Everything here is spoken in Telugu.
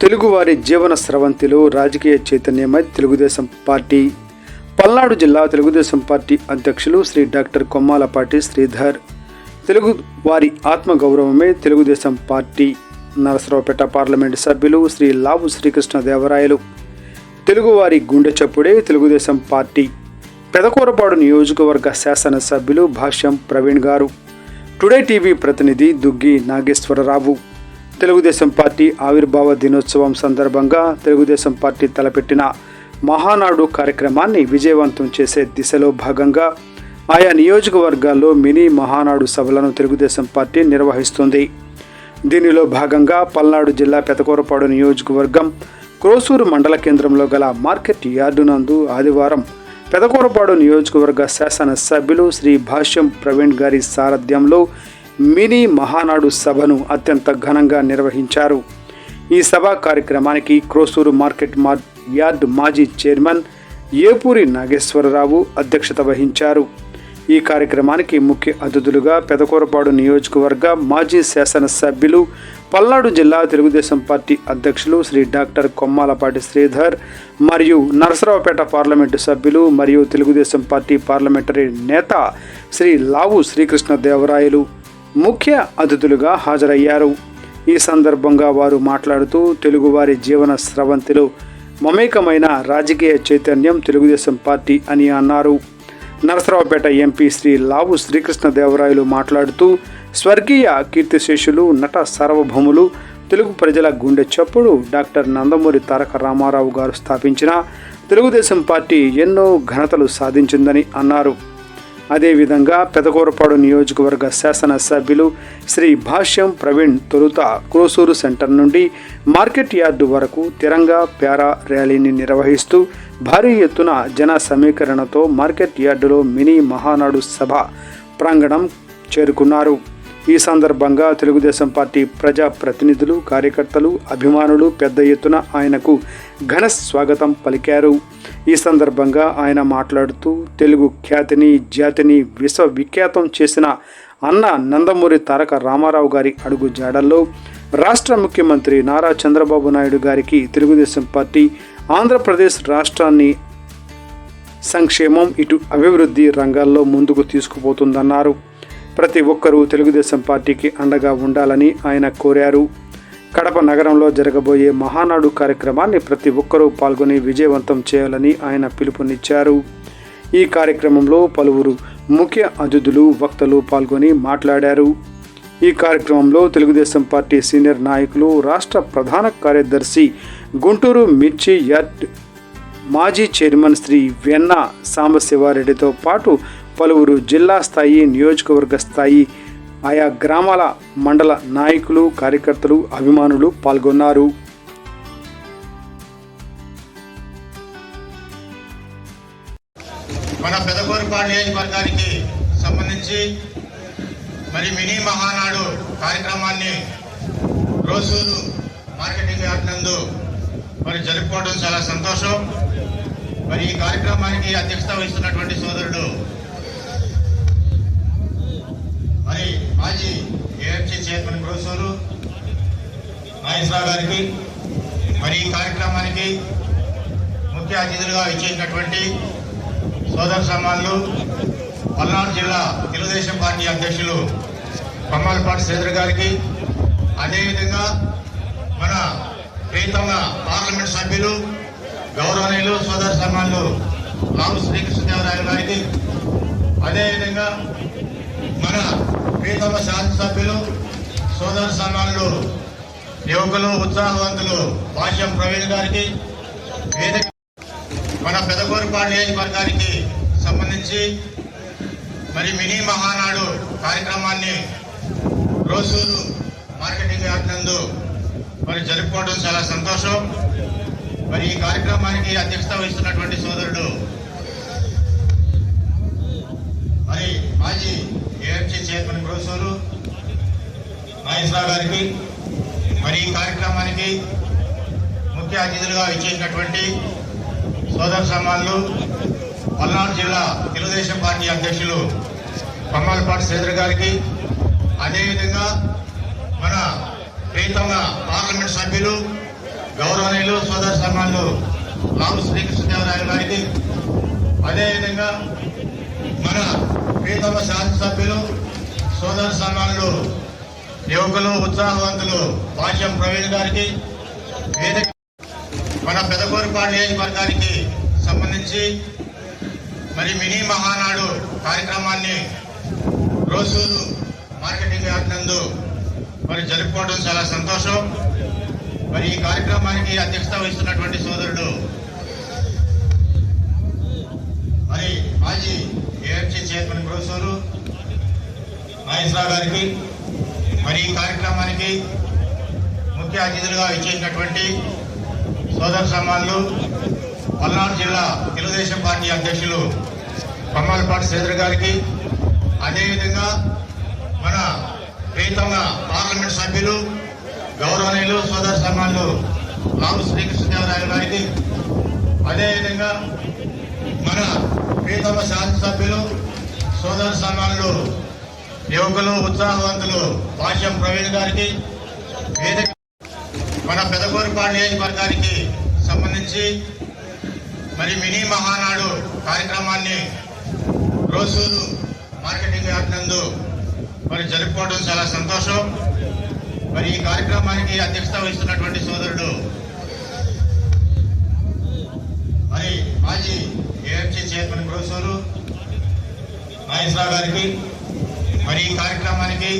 తెలుగువారి జీవన స్రవంతిలో రాజకీయ చైతన్యమై తెలుగుదేశం పార్టీ. పల్నాడు జిల్లా తెలుగుదేశం పార్టీ అధ్యక్షులు శ్రీ డాక్టర్ కొమ్మాలపాటి శ్రీధర్. తెలుగు వారి ఆత్మగౌరవమే తెలుగుదేశం పార్టీ. నరసరావుపేట పార్లమెంటు సభ్యులు శ్రీ లావు శ్రీకృష్ణదేవరాయలు తెలుగువారి గుండె చప్పుడే తెలుగుదేశం పార్టీ. పెదకూరపాడు నియోజకవర్గ శాసనసభ్యులు భాష్యం ప్రవీణ్ గారు. టుడే టీవీ ప్రతినిధి దుగ్గి నాగేశ్వరరావు. తెలుగుదేశం పార్టీ ఆవిర్భావ దినోత్సవం సందర్భంగా తెలుగుదేశం పార్టీ తలపెట్టిన మహానాడు కార్యక్రమాన్ని విజయవంతం చేసే దిశలో భాగంగా ఆయా నియోజకవర్గాల్లో మినీ మహానాడు సభలను తెలుగుదేశం పార్టీ నిర్వహిస్తుంది. దీనిలో భాగంగా పల్నాడు జిల్లా పెతకూరపాడు నియోజకవర్గం క్రోసూరు మండల కేంద్రంలో గల మార్కెట్ యార్డు నందు ఆదివారం పెదకూరపాడు నియోజకవర్గ శాసనసభ్యులు శ్రీ భాష్యం ప్రవీణ్ గారి సారథ్యంలో మినీ మహానాడు సభను అత్యంత ఘనంగా నిర్వహించారు. ఈ సభా కార్యక్రమానికి క్రోసూరు మార్కెట్ మా యార్డ్ మాజీ చైర్మన్ ఏపూరి నాగేశ్వరరావు అధ్యక్షత వహించారు. ఈ కార్యక్రమానికి ముఖ్య అతిథులుగా పెదకూరపాడు నియోజకవర్గ మాజీ శాసనసభ్యులు పల్నాడు జిల్లా తెలుగుదేశం పార్టీ అధ్యక్షులు శ్రీ డాక్టర్ కొమ్మాలపాటి శ్రీధర్ మరియు నరసరావుపేట పార్లమెంటు సభ్యులు మరియు తెలుగుదేశం పార్టీ పార్లమెంటరీ నేత శ్రీ లావు శ్రీకృష్ణదేవరాయలు. ముఖ్య అతిథులుగా హాజరయ్యారు. ఈ సందర్భంగా వారు మాట్లాడుతూ తెలుగువారి జీవన స్రవంతిలో మమేకమైన రాజకీయ చైతన్యం తెలుగుదేశం పార్టీ అని అన్నారు. నరసరావుపేట ఎంపీ శ్రీ లావు శ్రీకృష్ణదేవరాయలు మాట్లాడుతూ స్వర్గీయ కీర్తిశేషులు నట సార్వభౌములు తెలుగు ప్రజల గుండె చప్పుడు డాక్టర్ నందమూరి తారక రామారావు గారు స్థాపించిన తెలుగుదేశం పార్టీ ఎన్నో ఘనతలు సాధించిందని అన్నారు. అదేవిధంగా పెదకూరపాడు నియోజకవర్గ శాసనసభ్యులు శ్రీ భాష్యం ప్రవీణ్ తొలుత క్రోసూరు సెంటర్ నుండి మార్కెట్ యార్డు వరకు తిరంగా ప్యారా ర్యాలీని నిర్వహిస్తూ భారీ ఎత్తున జన సమీకరణతో మార్కెట్ యార్డులో మినీ మహానాడు సభ ప్రాంగణం చేరుకున్నారు. ఈ సందర్భంగా తెలుగుదేశం పార్టీ ప్రజా ప్రతినిధులు కార్యకర్తలు అభిమానులు పెద్ద ఎత్తున ఆయనకు ఘన స్వాగతం పలికారు. ఈ సందర్భంగా ఆయన మాట్లాడుతూ తెలుగు ఖ్యాతిని జాతిని విశ్వవిఖ్యాతం చేసిన అన్న నందమూరి తారక రామారావు గారి అడుగు జాడల్లో రాష్ట్ర ముఖ్యమంత్రి నారా చంద్రబాబు నాయుడు గారికి తెలుగుదేశం పార్టీ ఆంధ్రప్రదేశ్ రాష్ట్రాన్ని సంక్షేమం ఇటు అభివృద్ధి రంగాల్లో ముందుకు తీసుకుపోతుందన్నారు. ప్రతి ఒక్కరూ తెలుగుదేశం పార్టీకి అండగా ఉండాలని ఆయన కోరారు. కడప నగరంలో జరగబోయే మహానాడు కార్యక్రమాన్ని ప్రతి ఒక్కరూ పాల్గొని విజయవంతం చేయాలని ఆయన పిలుపునిచ్చారు. ఈ కార్యక్రమంలో పలువురు ముఖ్య అతిథులు వక్తలు పాల్గొని మాట్లాడారు. ఈ కార్యక్రమంలో తెలుగుదేశం పార్టీ సీనియర్ నాయకులు రాష్ట్ర ప్రధాన కార్యదర్శి గుంటూరు మిర్చి యార్డ్ మాజీ చైర్మన్ శ్రీ వెన్న సాంబశివారెడ్డితో పాటు పలువురు జిల్లా స్థాయి నియోజకవర్గ స్థాయి ఆయా గ్రామాల మండల నాయకులు కార్యకర్తలు అభిమానులు పాల్గొన్నారు. మన పెదకూరుపాడు నియోజకవర్గానికి సంబంధించి మరి మినీ మహానాడు కార్యక్రమాన్ని రోజు మార్కెటింగ్ యార్డ్ నందు మరి జరుపుకోవడం చాలా సంతోషం. మరి ఈ కార్యక్రమానికి అధ్యక్షత వహిస్తున్నటువంటి సోదరుడు మరి మాజీ ఏఎంసీ చైర్మన్ ప్రొఫెసర్ నాగేశ్వరరావు గారికి మరి ఈ కార్యక్రమానికి ముఖ్య అతిథులుగా ఇచ్చేసినటువంటి సోదర సమానులు పల్నాడు జిల్లా తెలుగుదేశం పార్టీ అధ్యక్షులు కొమ్మాలపాటి శ్రీధర్ గారికి అదేవిధంగా మన ప్రీతమ పార్లమెంట్ సభ్యులు గౌరవనీయులు సోదర సమానులు రాము శ్రీకృష్ణదేవరాయలు గారికి అదేవిధంగా మన ప్రీతమ శాసనసభ్యులు సోదర సమానులు యువకులు ఉత్సాహవంతులు భాష్యం ప్రవీణ్ గారికి మన మన పెదకూరుపాడు నియోజకవర్గానికి సంబంధించి మరి మినీ మహానాడు కార్యక్రమాన్ని రోజు మార్కెటింగ్ యార్డ్ నందు మరి జరుపుకోవడం చాలా సంతోషం. మరి ఈ కార్యక్రమానికి అధ్యక్షత వహిస్తున్నటువంటి సోదరుడు మరి మాజీ ఏఎంసీ చైర్మన్ ప్రొఫెసరు నాగేశ్వరరావు గారికి మరి ఈ కార్యక్రమానికి ముఖ్య అతిథులుగా ఇచ్చేసినటువంటి సోదర సమానులు పల్నాడు జిల్లా తెలుగుదేశం పార్టీ అధ్యక్షులు కొమ్మాలపాటి శ్రీధర్ గారికి అదేవిధంగా మన ప్రీతమ పార్లమెంట్ సభ్యులు గౌరవనీయులు సోదర సన్మానులు రావు శ్రీకృష్ణదేవరాయలు గారికి అదేవిధంగా మన ప్రీతమ శాసనసభ్యులు సోదర సన్మానులు యువకులు ఉత్సాహవంతులు భాష్యం ప్రవీణ్ గారికి మన పెదకూరుపాడు నియోజకవర్గానికి సంబంధించి మరి మినీ మహానాడు కార్యక్రమాన్ని రోజు మార్కెటింగ్ యార్డ్ నందు మరి జరుపుకోవడం చాలా సంతోషం. మరి ఈ కార్యక్రమానికి అధ్యక్షత వహిస్తున్నటువంటి సోదరుడు మరి మాజీ ఏఎంసీ చైర్మన్ ప్రొఫెసర్ నాగేశ్వరరావు గారికి మరి ఈ కార్యక్రమానికి ముఖ్య అతిథులుగా ఇచ్చేసినటువంటి సోదర సమ్మాన్లు పల్నాడు జిల్లా తెలుగుదేశం పార్టీ అధ్యక్షులు కొమ్మాలపాటి శ్రీధర్ గారికి అదేవిధంగా మన ప్రీతమ పార్లమెంట్ సభ్యులు గౌరవనీయులు సోదర సమ్మాన్లు రావు శ్రీకృష్ణదేవరాయలు గారికి అదేవిధంగా మన ప్రీతమ శాసనసభ్యులు సోదర సమానులు యువకులు ఉత్సాహవంతులు భాష్యం ప్రవీణ్ గారికి వేదిక మన పెదకూరుపాడు నియోజకవర్గానికి సంబంధించి మరి మినీ మహానాడు కార్యక్రమాన్ని రోజు మార్కెటింగ్ యార్డ్ మరి జరుపుకోవడం చాలా సంతోషం. మరి ఈ కార్యక్రమానికి అధ్యక్షత వహిస్తున్నటువంటి సోదరుడు మరి మాజీ ఏఎంసీ చైర్మన్ ప్రొఫెసరు నాగేశ్వరరావు గారికి మరి ఈ కార్యక్రమానికి